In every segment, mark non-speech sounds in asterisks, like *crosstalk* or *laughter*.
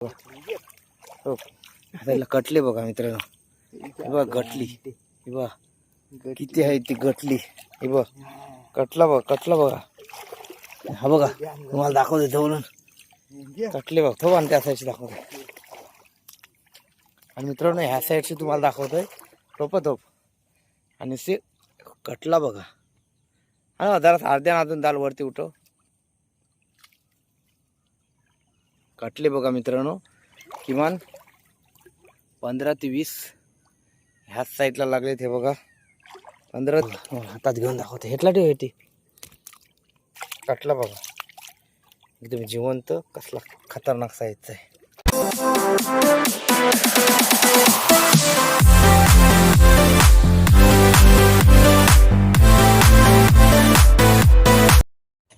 हो. आता कटले बघा मित्रांनो. बघा गटली. हे बघा. किती आहे ती गटली. हे बघ. कटला बघा कटला बघा. हा बघा. तुम्हाला दाखवते जवळून कटले बघ. थो आणि त्या साईडची दाखवते. आणि मित्रांनो ह्या साईडची तुम्हाला दाखवतोय. टोप टोप. आणि से कटला बघा. हा जरा अर्ध्या अजून दाल वरती उठव. कटले बघा मित्रांनो. किमान पंधरा ते वीस ह्याच साईडला लागले ते बघा. पंधरा हातात घेऊन दाखवते. हेटला ठेव हेटी कटला बघा. एकदम जिवंत कसला खतरनाक साईजचा आहे.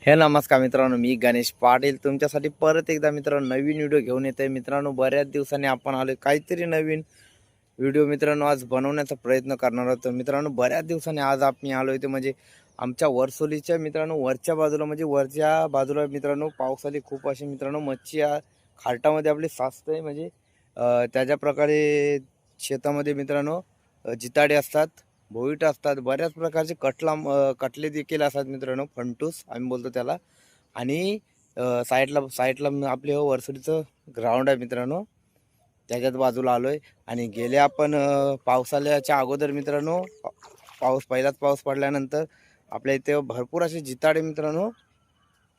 हे नमस्कार मित्रांनो मी गणेश पाटील. तुमच्यासाठी परत एकदा मित्रांनो नवीन व्हिडिओ घेऊन येत आहे मित्रांनो बऱ्याच दिवसांनी आपण आलो काहीतरी नवीन व्हिडिओ मित्रांनो आज बनवण्याचा प्रयत्न करणार आहोत. मित्रांनो बऱ्याच दिवसांनी आज आपण आलो ते म्हणजे आमच्या वरसोलीच्या मित्रांनो वरच्या बाजूला म्हणजे वरच्या बाजूला मित्रांनो पावसाळी खूप अशी मित्रांनो मच्छी खालटामध्ये आपली साचते. म्हणजे त्याच्या प्रकारे शेतामध्ये मित्रांनो जिताडे असतात. भोईट असतात बऱ्याच प्रकारचे कटला कटले देखील असतात मित्रांनो फंटूस आम्ही बोलतो त्याला. आणि साईडला साईडला आपले हो वरसडीचं ग्राउंड आहे मित्रांनो त्याच्यात बाजूला आलो आहे आणि गेले आपण पावसाळ्याच्या अगोदर मित्रांनो पाऊस पहिलाच पाऊस पडल्यानंतर आपल्या इथे भरपूर असे जिताडे मित्रांनो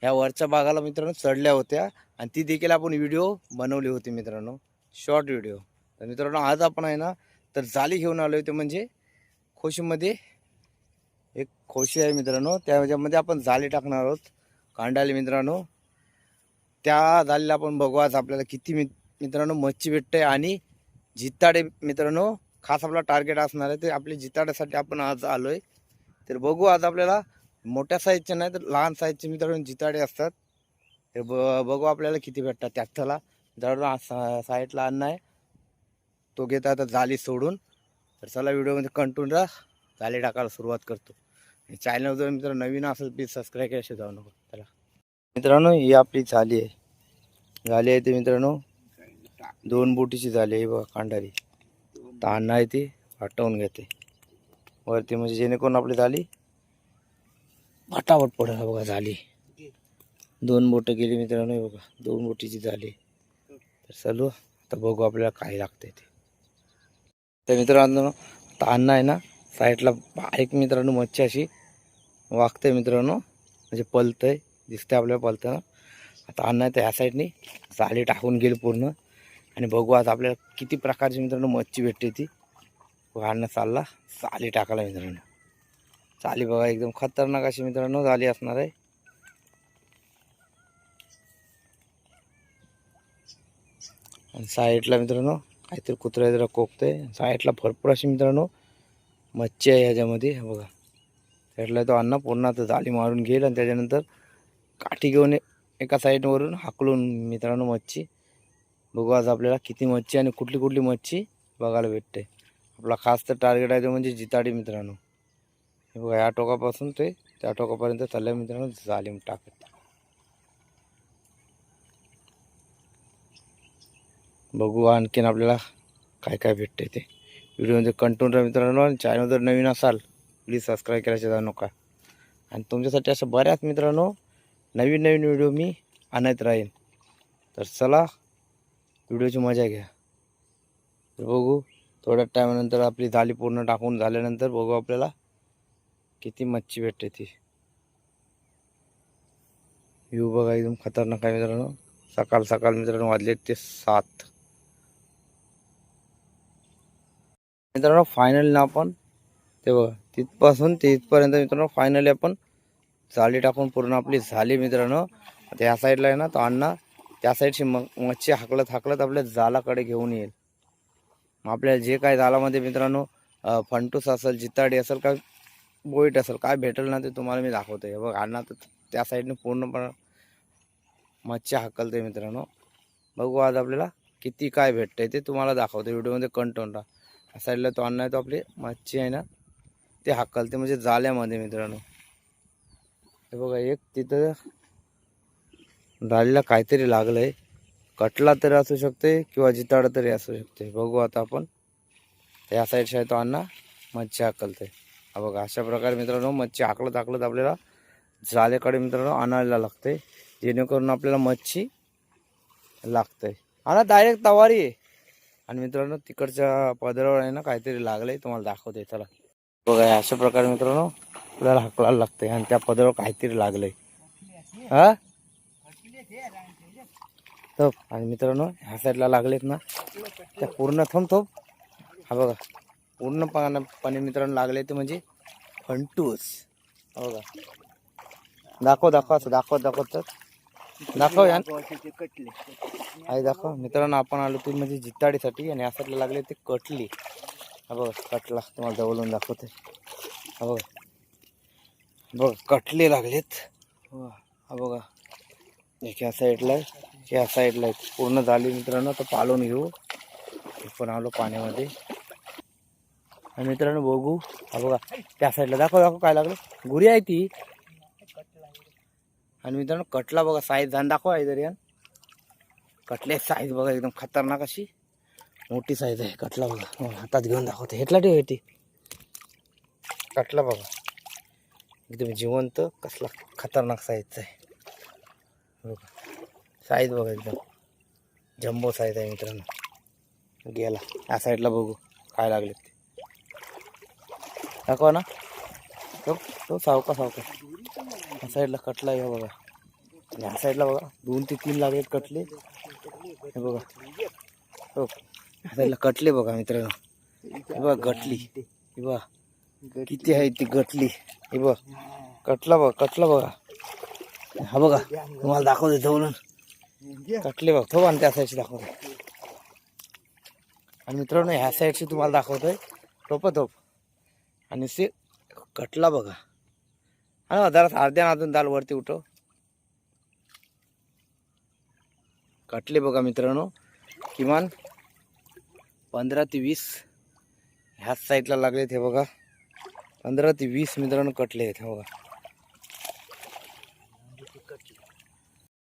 ह्या वरच्या भागाला मित्रांनो चढल्या होत्या. आणि ती देखील आपण व्हिडिओ बनवली होती मित्रांनो शॉर्ट व्हिडिओ. तर मित्रांनो आज आपण आहे ना तर जाली घेऊन आलो होते म्हणजे खोशीमध्ये एक खोशी आहे मित्रांनो. त्याच्यामध्ये आपण जाळी टाकणार आहोत. कांडाली मित्रांनो. त्या जाळीला आपण बघू आज आपल्याला किती मित्रांनो मच्छी भेटते आणि जिताडे मित्रांनो खास आपला टार्गेट असणार आहे. ते आपले जिताड्यासाठी आपण आज आलो आहे तर बघू आज आपल्याला मोठ्या साईजचे नाही तर लहान साईजचे मित्रांनो जिताडे असतात. ते ब बघू आपल्याला किती भेटतात त्यात त्याला मित्रांनो सा साईडला अन्न आहे. तो घेता आता जाळी सोडून. तर चला व्हिडिओमध्ये कंटून राहा. जाळी टाकायला सुरुवात करतो. चॅनल जर मित्र नवीन असेल प्लीज सबस्क्राईब करायचे जाऊ नको. चला. मित्रांनो ही आपली झाली आहे. झाली आहे ते मित्रांनो. दोन बोटीची झाली आहे बघा कांडारी. ताण आहे ती हटवून घेते. वरती म्हणजे जेणेकरून आपली झाली. फटाफट पडेल बघा झाली. दोन बोटं गेली मित्रांनो हे बघा. दोन बोटीची झाली. तर चलू आता बघू आपल्याला काय लागतंय ते. तर मित्रांनो आता अन्न आहे ना साईडला बारीक मित्रांनो मच्छी अशी वागते मित्रांनो. म्हणजे पलतंय दिसते आपल्याला पलताना. आता अन्न आहे तर ह्या साईडनी जाळी टाकून गेली पूर्ण. आणि बघू आता आपल्याला किती प्रकारची मित्रांनो मच्छी भेटते ती. अन्न चालला चाली टाकायला मित्रांनो. चाली बघा एकदम खतरनाक अशी मित्रांनो झाली असणार आहे. आणि साईडला मित्रांनो काहीतरी कुत्रा जरा कोकतंय साईडला भरपूर अशी मित्रांनो मच्छी आहे ह्याच्यामध्ये बघा. साईडला तो अन्न पूर्ण आता जाळी मारून घेईल आणि त्याच्यानंतर काठी घेऊन एका साईडवरून हाकलून मित्रांनो मच्छी. बघू आज आपल्याला किती मच्छी आणि कुठली कुठली मच्छी बघायला भेटते. आपला खास तर टार्गेट आहे तो म्हणजे जिताडी मित्रांनो. हे बघा या टोकापासून ते त्या टोकापर्यंत चालल्या मित्रांनो जाळी टाकत बघू आणखीन आपल्याला काय काय भेटते ते. व्हिडिओमध्ये कंटिन्यू राहा मित्रांनो. आणि चॅनल जर नवीन असाल प्लीज सबस्क्राईब करायचे जाऊ नका. आणि तुमच्यासाठी अशा बऱ्याच मित्रांनो नवीन नवीन व्हिडिओ मी आणत राहीन. तर चला व्हिडिओची मजा घ्या. तर बघू थोड्या टायमानंतर आपली जाळी पूर्ण टाकून झाल्यानंतर बघू आपल्याला किती मच्छी भेटते ती. व्ह्यू बघा एकदम खतरनाक आहे मित्रांनो. सकाळ सकाळ मित्रांनो वाजले ते सात. मित्रांनो फायनल ना आपण ते बघा तिथपासून ते इथपर्यंत मित्रांनो फायनली आपण जाळी टाकून पूर्ण आपली झाली मित्रांनो. आता साईडला आहे ना तो अण्णा त्या साईडची म मच्छी हाकलत हाकलत आपल्या जालाकडे घेऊन येईल. मग आपल्याला जे काय जालामध्ये मित्रांनो फंटूस असेल जिताडी असेल का बोईट असेल काय भेटेल ना ते तुम्हाला मी दाखवतो हे बघ अण्णा तर त्या साईडने पूर्णपणे मच्छी हाकलते मित्रांनो. बघू आज आपल्याला किती काय भेटतंय ते तुम्हाला दाखवतो व्हिडिओमध्ये कंटोन राहा. साईडला तो अन्न आहे तो आपली मच्छी आहे ना ते हाकलते म्हणजे जाल्यामध्ये मित्रांनो. हे बघा एक तिथं जाळीला काहीतरी लागलं आहे कटला तरी असू शकते किंवा जिताड तरी असू शकते. बघू आता आपण. या साईडच्या आहे तो अण्णा मच्छी हाकलते हा बघा अशा प्रकारे मित्रांनो मच्छी हाकलत हाकलत आपल्याला जाल्याकडे मित्रांनो आणायला लागते जेणेकरून आपल्याला मच्छी लागते आणा डायरेक्ट तवारी आहे. आणि मित्रांनो तिकडच्या पदरावर आहे ना काहीतरी लागलंय तुम्हाला दाखवते चला. बघा अशा प्रकारे मित्रांनो आपल्याला हाकलायला लागतंय आणि त्या पदरावर काहीतरी लागलंय. हा? तप आणि मित्रांनो ह्या साईडला लागलेत ना त्या पूर्ण थंब थोप. हा बघा पूर्ण पाना पाणी मित्रांनो लागले ते म्हणजे फंटूस. हो बघा. दाखव दाखव असं दाखवत दाखवत तर. दाखव यान. आई दाखव. मित्रांनो आपण आलो ते म्हणजे जिताडीसाठी आणि साईडला लागले ते कटली. हा बघा कटला. तुम्हाला जवळून दाखवते हा बघा. बघ कटले लागलेत. हा. बघा. एक या साईडला आहे या साईडला आहे. पूर्ण झाली मित्रांनो तर पालवून घेऊ. पण आलो पाण्यामध्ये. आणि मित्रांनो बघू. हा बघा त्या साईडला दाखव दाखव काय लागलं. गुरी आहे ती. आणि मित्रांनो कटला बघा साईज जाण दाखवा आहे यान कटले साईज बघा एकदम खतरनाक अशी. मोठी साईज आहे कटला बघा. हो, हातात घेऊन दाखवते. हेटला ठेव हेटी कटला बघा. एकदम जिवंत कसला खतरनाक साईजचा आहे. बघा. साईज बघा एकदम. जम्बो साईज आहे मित्रांनो. गेला. या साईडला बघू काय लागले ते. दाखवा ना. तो तो सावका सावका. साईडला कटला आहे बघा. ह्या साईडला बघा दोन ते तीन लागलेत कटले. हे बघा. हो ह्या साईडला कटले बघा मित्रांनो. हे बघा गटली. हे बघा. किती आहे ती गटली. हे बघ. कटला बघा कटला बघा. हा बघा तुम्हाला दाखवते जवळून. कटले बघ. थोडं आणि त्या साईडची दाखवते. आणि मित्रांनो ह्या साईडची तुम्हाला दाखवतोय टोप टोप. आणि से कटला बघा. हा जरा अर्ध्या अजून दाल वरती उठव. कटले बघा मित्रांनो किमान पंधरा ते वीस ह्याच साईडला लागलेत हे बघा. पंधरा ते वीस मित्रांनो कटले आहेत हे बघा.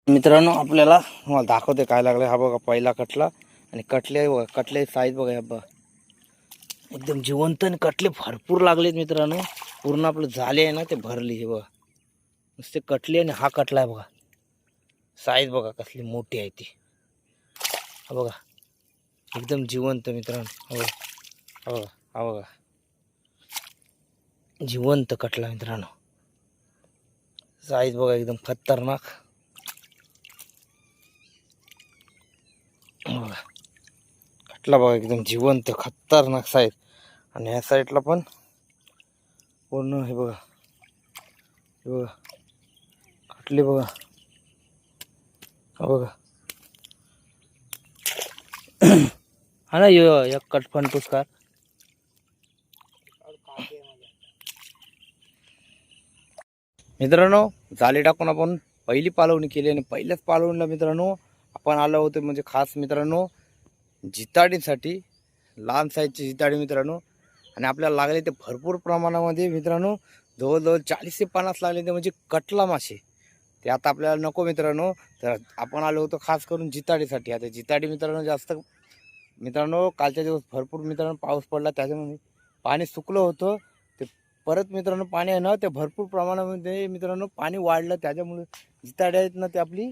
मित्रांनो आपल्याला मला दाखवते काय लागलं हा बघा पहिला कटला आणि कटले बघा कटले साईज बघा ह्या बघा. एकदम जिवंत आणि कटले भरपूर लागलेत मित्रांनो. पूर्ण आपलं झाले आहे ना ते भरली हे बघा. नुसते कटले आणि हा कटला आहे बघा. साईज बघा कसली मोठी आहे ती. बघा. एकदम जिवंत मित्रांनो. बघा. हा बघा. हा बघा. जिवंत कटला मित्रांनो. साईज बघा एकदम खतरनाक. बघा. कटला बघा एकदम जिवंत खतरनाक साईज आणि ह्या साईडला पण पूर्ण हे बघा. हे बघा. कटले बघा. हा बघा. *clears throat* हा ना एक कटफण पुष्कार मित्रांनो जाळी टाकून आपण पहिली पालवणी केली आणि पहिल्याच पालवणीला मित्रांनो आपण आलो होतो म्हणजे खास मित्रांनो जिताडीसाठी लहान साईजची जिताडी मित्रांनो आणि आपल्याला लागले ते भरपूर प्रमाणामध्ये मित्रांनो. जवळजवळ चाळीस ते पन्नास लागले ते म्हणजे कटला मासे. ते आता आपल्याला नको मित्रांनो. तर आपण आलो होतो खास करून जिताडीसाठी. आता जिताडी मित्रांनो जास्त मित्रांनो कालच्या दिवस भरपूर मित्रांनो पाऊस पडला. त्याच्यामध्ये पाणी सुकलं होतं. ते परत मित्रांनो पाणी आहे ना ते भरपूर प्रमाणामध्ये मित्रांनो पाणी वाढलं. त्याच्यामुळे जिताडी आहेत ना ते आपली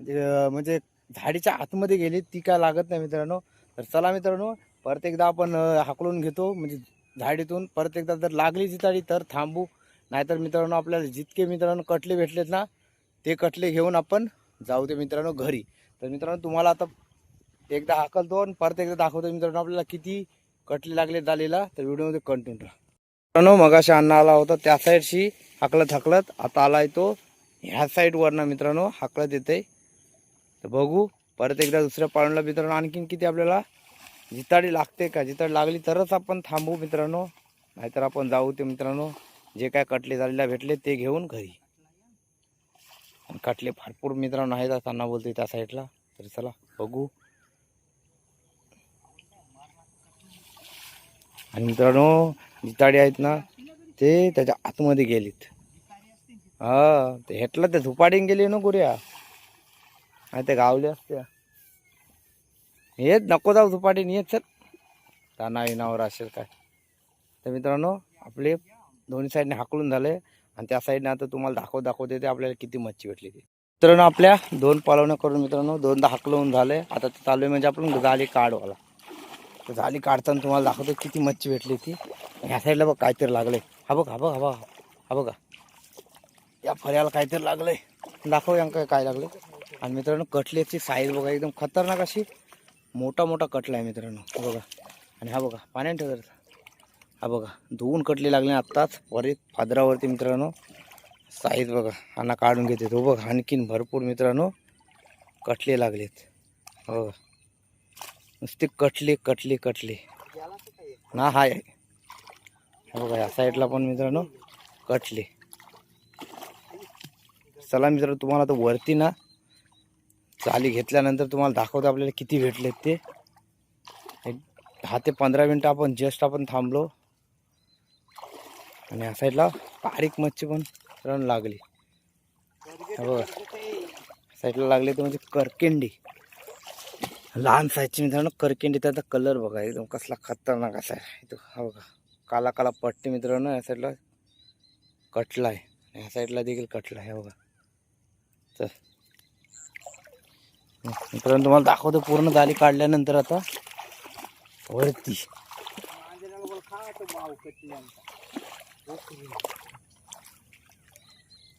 म्हणजे झाडीच्या आतमध्ये गेली. ती काय लागत नाही मित्रांनो. तर चला मित्रांनो परत एकदा आपण हाकलून घेतो म्हणजे झाडीतून. परत एकदा जर लागली जिताडी तर थांबू. नाहीतर मित्रांनो आपल्याला जितके मित्रांनो कटले भेटलेत ना ते कटले घेऊन आपण जाऊ ते मित्रांनो घरी. तर मित्रांनो तुम्हाला आता एकदा हाकलतो आणि परत एकदा दाखवतो मित्रांनो आपल्याला किती कटले लागले झालेला. तर व्हिडिओमध्ये कंटिन्यू राहा. मित्रांनो मगाशी अण्णा आला होता त्या साईडशी हाकलत हाकलत आता आलाय तो. ह्या साईडवरनं मित्रांनो हाकलत येते तर बघू परत एकदा दुसऱ्या पाळणला मित्रांनो आणखीन किती आपल्याला जिताडी लागते का? जिताडी लागली तरच आपण थांबू मित्रांनो. नाहीतर आपण जाऊ ते मित्रांनो. जे काय कटले झालेला भेटले ते घेऊन घरी. आणि कटले भरपूर मित्रांनो आहेत असताना बोलते त्या साईडला. तर चला बघू. आणि मित्रांनो जिताडी आहेत ना ते त्याच्या आतमध्ये गेलीत. हा ते हेटला ते झुपाडीन गेली ना गुऱ्या. नाही ते गावले असते. हेच नको जाऊ दुपाटी येत सर ताना विनावर असेल काय? तर मित्रांनो आपले दोन्ही साईडने हाकलून झाले आणि त्या साईडने आता तुम्हाला दाखव दाखवते ते आपल्याला किती मच्छी भेटली ती. मित्रांनो आपल्या दोन पालवण्या करून मित्रांनो दोनदा हाकलवून झाले. आता ते चालू आहे म्हणजे आपण झाली काढवाला तर जाळी काढताना तुम्हाला दाखवतो किती मच्छी भेटली ती. ह्या साईडला बघ काहीतरी लागले हा बघ हा बघ हा बघ हा बघा. या फळ्याला काहीतरी लागलंय. दाखव यांका काय लागले आणि मित्रांनो कटलेची साईज बघा एकदम खतरनाक अशी. मोठा मोठा कटला आहे मित्रांनो बघा. आणि हा बघा पाण्यात ठेवतात हा बघा धुवून कटले लागले आत्ताच. वरीत फादरावरती मित्रांनो साईज बघा. आणा काढून घेते तो बघा. आणखीन भरपूर मित्रांनो कटले लागलेत. हो बघा. नुसते कटले कटले कटले. ना हाय. बघा या साईडला पण मित्रांनो कटले. चला मित्रांनो तुम्हाला तर वरती ना चाली घेतल्यानंतर तुम्हाला दाखवतो आपल्याला किती भेटलेत ते. एक दहा ते पंधरा मिनटं आपण जस्ट आपण थांबलो. आणि या साईडला बारीक मच्छी पण रन लागली. बघा. साईडला लागली तर म्हणजे करकेंडी. लहान साईजची मित्रांनो करकेंडी त्याचा कलर बघा एकदम कसला खतरनाक असा आहे. तो हा बघा. काला काला पट्टी मित्रांनो या साईडला कटला आहे. या साईडला देखील कटला आहे बघा. तर मित्रांनो तुम्हाला दाखवतो पूर्ण जाली काढल्यानंतर आता वरती.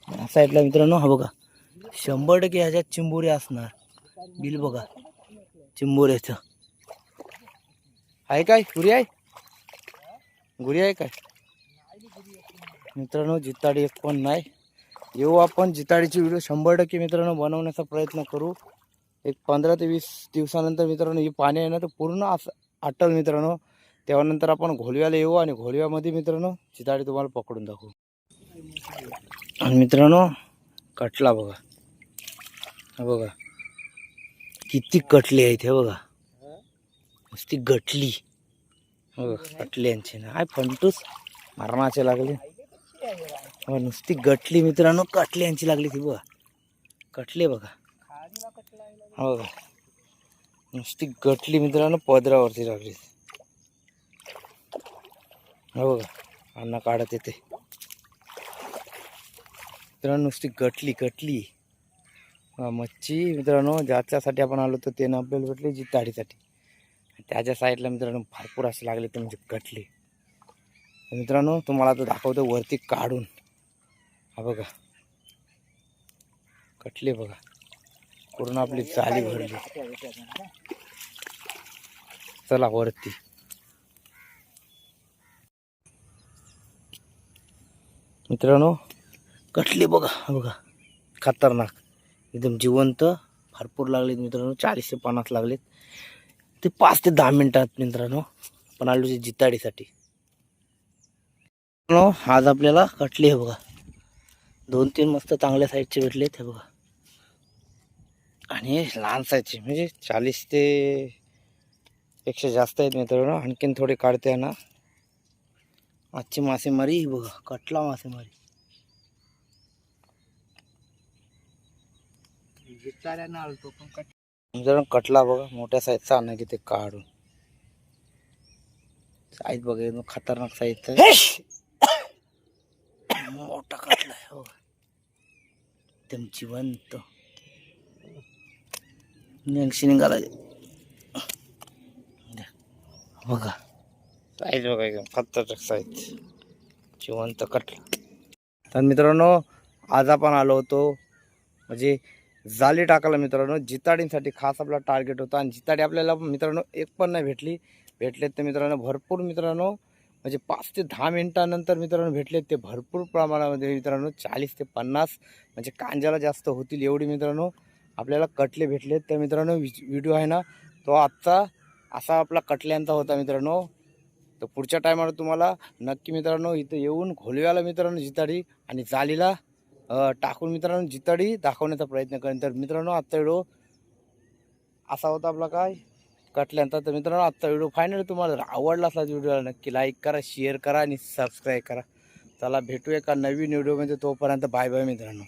या साईडला मित्रांनो हा बघा शंभर टक्के ह्याच्यात चिंबोरी असणार. बिल बघा चिंबोऱ्याचं. आहे काय? गुरी आहे? गुरी आहे काय? मित्रांनो जिताडी एक पण नाही. येऊ आपण जिताडीची व्हिडिओ शंभर टक्के मित्रांनो बनवण्याचा प्रयत्न करू. एक पंधरा ते वीस दिवसानंतर मित्रांनो ही पाणी आहे ना तर पूर्ण असं आटल मित्रांनो. त्यानंतर आपण घोलव्याला येऊ आणि घोलव्यामध्ये मित्रांनो चिताडी तुम्हाला पकडून दाखवू. आणि मित्रांनो कटला बघा. हा बघा. किती कटली आहेत हे बघा. नुसती गटली. हो कटली यांची ना. आय फंटूस. मरणाचे लागले. नुसती गटली मित्रांनो कटली यांची लागली ती बघा. कटले बघा. हो का? नुसती गटली मित्रांनो पदरावरती लागली. हो बघा अन्न काढत येते. मित्रांनो नुसती गटली गटली. मच्छी मित्रांनो ज्याच्यासाठी आपण आलो होतो ते आपल्याला भेटली जी ताडीसाठी त्याच्या साईडला मित्रांनो भरपूर असे लागले ते म्हणजे कटले मित्रांनो तुम्हाला आता दाखवतो वरती काढून. हा बघा. कटले बघा. पूर्ण आपली चाली भरली. चला वरती. मित्रांनो कटले बघा बघा. खतरनाक. एकदम जिवंत भरपूर लागलेत मित्रांनो. चाळीस ते पन्नास लागलेत. ते पाच ते दहा मिनिटात मित्रांनो पण आलो ते जिताडीसाठी. मित्रांनो, आज आपल्याला कटली आहे बघा. दोन तीन मस्त चांगल्या साईजचे भेटलेत हे बघा. आणि लहान साईजचे म्हणजे चाळीस ते पेक्षा जास्त आहेत मित्रांनो. आणखीन थोडे काढते ना. आजची मासेमारी ही बघा कटला मासेमारी. जरा कटला बघा मोठ्या साईजचा आणा की ते काढून. साईज बघा एकदम खतरनाक साईजचा मोठा कटला आहे हो. एकदम जिवंत. नेंगशी निघाला बघा. साईज बघा एकदम. खतरनाक साईज. जिवंत कटला. तर मित्रांनो आज आपण आलो होतो म्हणजे जाळी टाकायला मित्रांनो जिताडींसाठी खास आपला टार्गेट होता. आणि जिताडी आपल्याला मित्रांनो एक पण नाही भेटली. भेटलेत ते मित्रांनो भरपूर मित्रांनो म्हणजे पाच ते दहा मिनिटानंतर मित्रांनो भेटलेत ते भरपूर प्रमाणामध्ये मित्रांनो चाळीस ते पन्नास म्हणजे कांजाला जास्त होतील एवढी मित्रांनो आपल्याला कटले भेटले तर मित्रांनो व्हिडिओ आहे ना तो आजचा असा आपला कटल्यांचा होता मित्रांनो. तर पुढच्या टायमाला तुम्हाला नक्की मित्रांनो इथं येऊन घोलव्याला मित्रांनो जिताडी आणि जालीला टाकून मित्रांनो जिताडी दाखवण्याचा प्रयत्न करेन. तर मित्रांनो आजचा व्हिडिओ असा होता आपला काय? कटल्यांचा. तर मित्रांनो आजचा व्हिडिओ फायनल तुम्हाला जर आवडला असला व्हिडिओला नक्की लाईक करा शेअर करा आणि सबस्क्राईब करा. चला भेटू एका नवीन व्हिडिओमध्ये तोपर्यंत बाय बाय मित्रांनो.